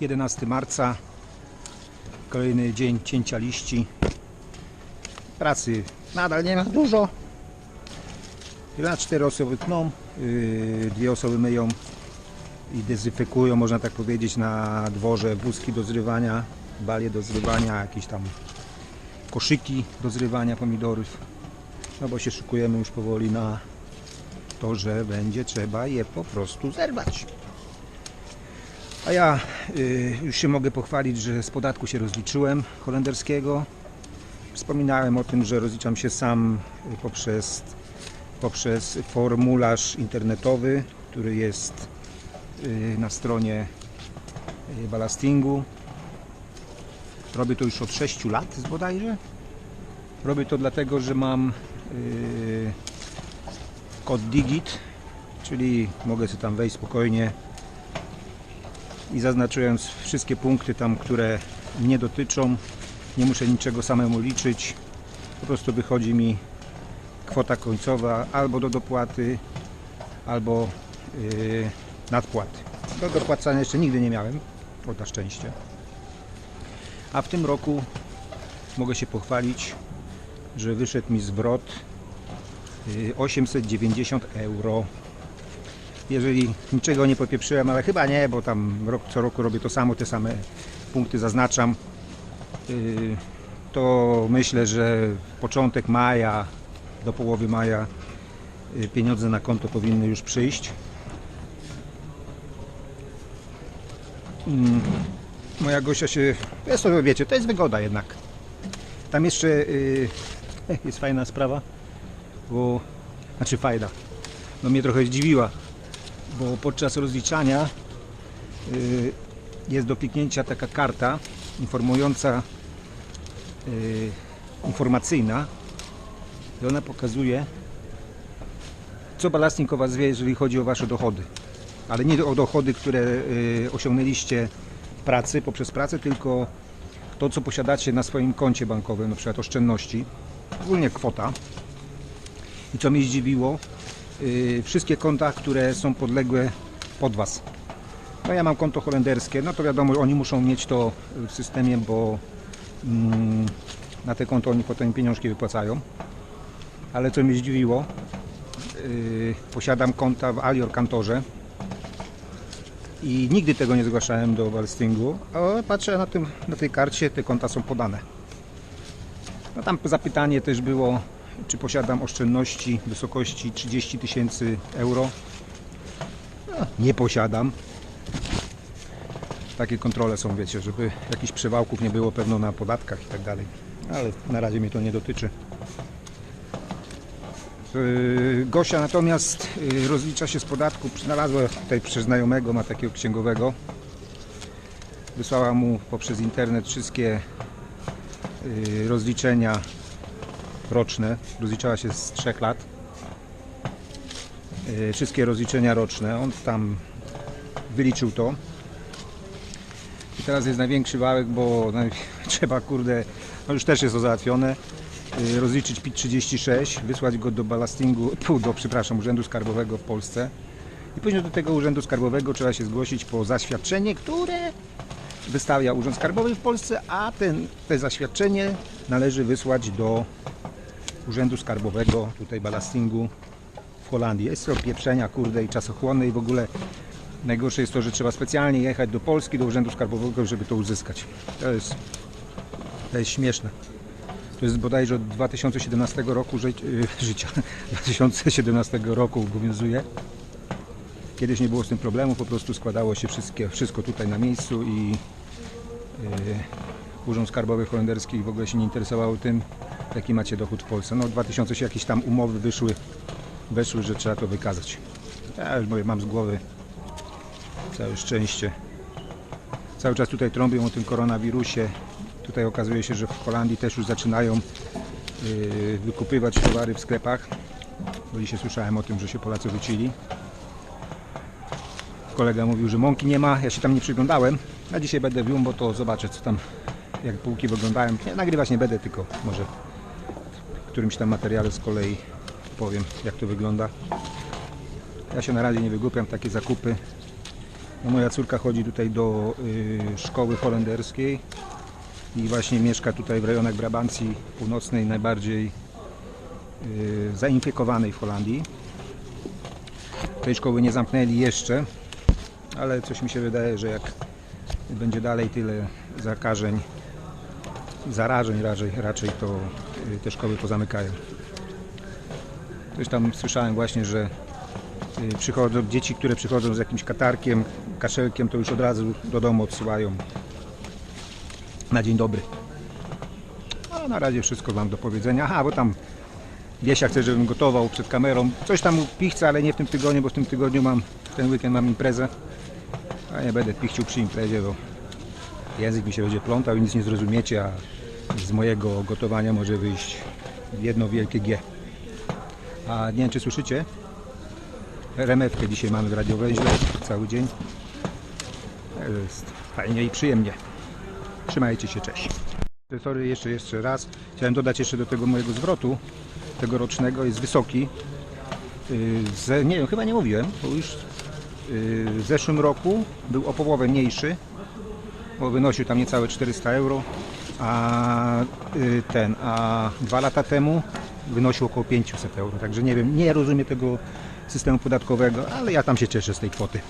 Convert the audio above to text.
11 marca, kolejny dzień cięcia liści. Pracy nadal nie ma dużo. Na cztery osoby tną, yy, dwie osoby myją i dezynfekują, można tak powiedzieć, na dworze wózki do zrywania, balie do zrywania, jakieś tam koszyki do zrywania pomidorów. No bo się szykujemy już powoli na to, że będzie trzeba je po prostu zerwać. A ja y, już się mogę pochwalić, że z podatku się rozliczyłem holenderskiego. Wspominałem o tym, że rozliczam się sam y, poprzez, poprzez formularz internetowy, który jest y, na stronie y, ballastingu. Robię to już od 6 lat bodajże. Robię to dlatego, że mam y, kod Digit, czyli mogę sobie tam wejść spokojnie i zaznaczając wszystkie punkty tam, które mnie dotyczą, nie muszę niczego samemu liczyć. Po prostu wychodzi mi kwota końcowa albo do dopłaty, albo yy, nadpłaty. Do dopłacania jeszcze nigdy nie miałem, o na szczęście. A w tym roku mogę się pochwalić, że wyszedł mi zwrot y, 890 euro. Jeżeli niczego nie popieprzyłem, ale chyba nie, bo tam rok co roku robię to samo, te same punkty zaznaczam, y, to myślę, że początek maja, do połowy maja y, pieniądze na konto powinny już przyjść. Mm, Moja Gosia się, jest to wiecie, to jest wygoda jednak. Tam jeszcze y, jest fajna sprawa, bo, znaczy fajna, no mnie trochę zdziwiła, bo podczas rozliczania y, jest do kliknięcia taka karta informująca, y, informacyjna i ona pokazuje, co balastnik o Was wie, jeżeli chodzi o Wasze dochody. Ale nie o dochody, które y, osiągnęliście pracy, poprzez pracę, tylko to, co posiadacie na swoim koncie bankowym, na przykład oszczędności, ogólnie kwota. I co mnie zdziwiło, wszystkie konta, które są podległe pod Was. No ja mam konto holenderskie, no to wiadomo, oni muszą mieć to w systemie, bo mm, na te konto oni potem pieniążki wypłacają. Ale co mnie zdziwiło, yy, posiadam konta w Alior Kantorze i nigdy tego nie zgłaszałem do Walstingu, ale patrzę na, tym, na tej karcie, te konta są podane. No tam zapytanie też było, czy posiadam oszczędności w wysokości 30 tysięcy euro. Nie posiadam. Takie kontrole są, wiecie, żeby jakichś przewałków nie było pewno na podatkach i tak dalej. Ale na razie mnie to nie dotyczy. Yy, Gosia natomiast yy, rozlicza się z podatku. Znalazła tutaj przez znajomego, ma takiego księgowego. Wysłała mu poprzez internet wszystkie yy, rozliczenia roczne. Rozliczała się z 3 lat. Yy, Wszystkie rozliczenia roczne. On tam wyliczył to. I teraz jest największy wałek, bo trzeba kurde, no już też jest to załatwione y, rozliczyć PIT 36, wysłać go do ballastingu, pu, do, przepraszam, Urzędu Skarbowego w Polsce i później do tego Urzędu Skarbowego trzeba się zgłosić po zaświadczenie, które wystawia Urząd Skarbowy w Polsce, a ten, te zaświadczenie należy wysłać do Urzędu Skarbowego, tutaj ballastingu w Holandii. Jest to pieprzenia, kurde, i czasochłonne i w ogóle najgorsze jest to, że trzeba specjalnie jechać do Polski, do Urzędu Skarbowego, żeby to uzyskać. To jest, to jest śmieszne. To jest bodajże od 2017 roku ży, y, życia. 2017 roku obowiązuje. Kiedyś nie było z tym problemu, po prostu składało się wszystkie, wszystko tutaj na miejscu i y, Urząd Skarbowy Holenderski w ogóle się nie interesował tym, jaki macie dochód w Polsce. No 2000 się jakieś tam umowy wyszły, weszły, że trzeba to wykazać. Ja już mówię, mam z głowy całe szczęście. Cały czas tutaj trąbią o tym koronawirusie. Tutaj okazuje się, że w Holandii też już zaczynają yy, wykupywać towary w sklepach. Bo dzisiaj słyszałem o tym, że się Polacy wrócili. Kolega mówił, że mąki nie ma. Ja się tam nie przyglądałem. A dzisiaj będę w Jumbo, to zobaczę co tam, jak półki wyglądają. Nie, nagrywać nie będę, tylko może w którymś tam materiale z kolei powiem, jak to wygląda. Ja się na razie nie wygłupiam takie zakupy. No, moja córka chodzi tutaj do y, szkoły holenderskiej i właśnie mieszka tutaj w rejonach Brabancji Północnej, najbardziej y, zainfekowanej w Holandii. Tej szkoły nie zamknęli jeszcze, ale coś mi się wydaje, że jak będzie dalej tyle zakażeń, zarażeń raczej, raczej to y, te szkoły pozamykają. Coś tam słyszałem właśnie, że y, przychodzą dzieci, które przychodzą z jakimś katarkiem, kaszelkiem, to już od razu do domu odsyłają na dzień dobry. A na razie wszystko mam do powiedzenia. Aha, bo tam Wiesia chce, żebym gotował przed kamerą. Coś tam pichcę, ale nie w tym tygodniu, bo w tym tygodniu mam, ten weekend mam imprezę. A nie będę pichcił przy imprezie, bo język mi się będzie plątał i nic nie zrozumiecie, a z mojego gotowania może wyjść jedno wielkie G. A nie wiem, czy słyszycie? Remewkę dzisiaj mamy w radiowęźle cały dzień. Jest fajnie i przyjemnie. Trzymajcie się, cześć. Sorry, jeszcze, jeszcze raz. Chciałem dodać jeszcze do tego mojego zwrotu tegorocznego. Jest wysoki. Yy, Ze, nie wiem, chyba nie mówiłem, bo już yy, w zeszłym roku był o połowę mniejszy, bo wynosił tam niecałe 400 euro, a yy, ten, a dwa lata temu wynosił około 500 euro. Także nie wiem, nie rozumiem tego systemu podatkowego, ale ja tam się cieszę z tej kwoty.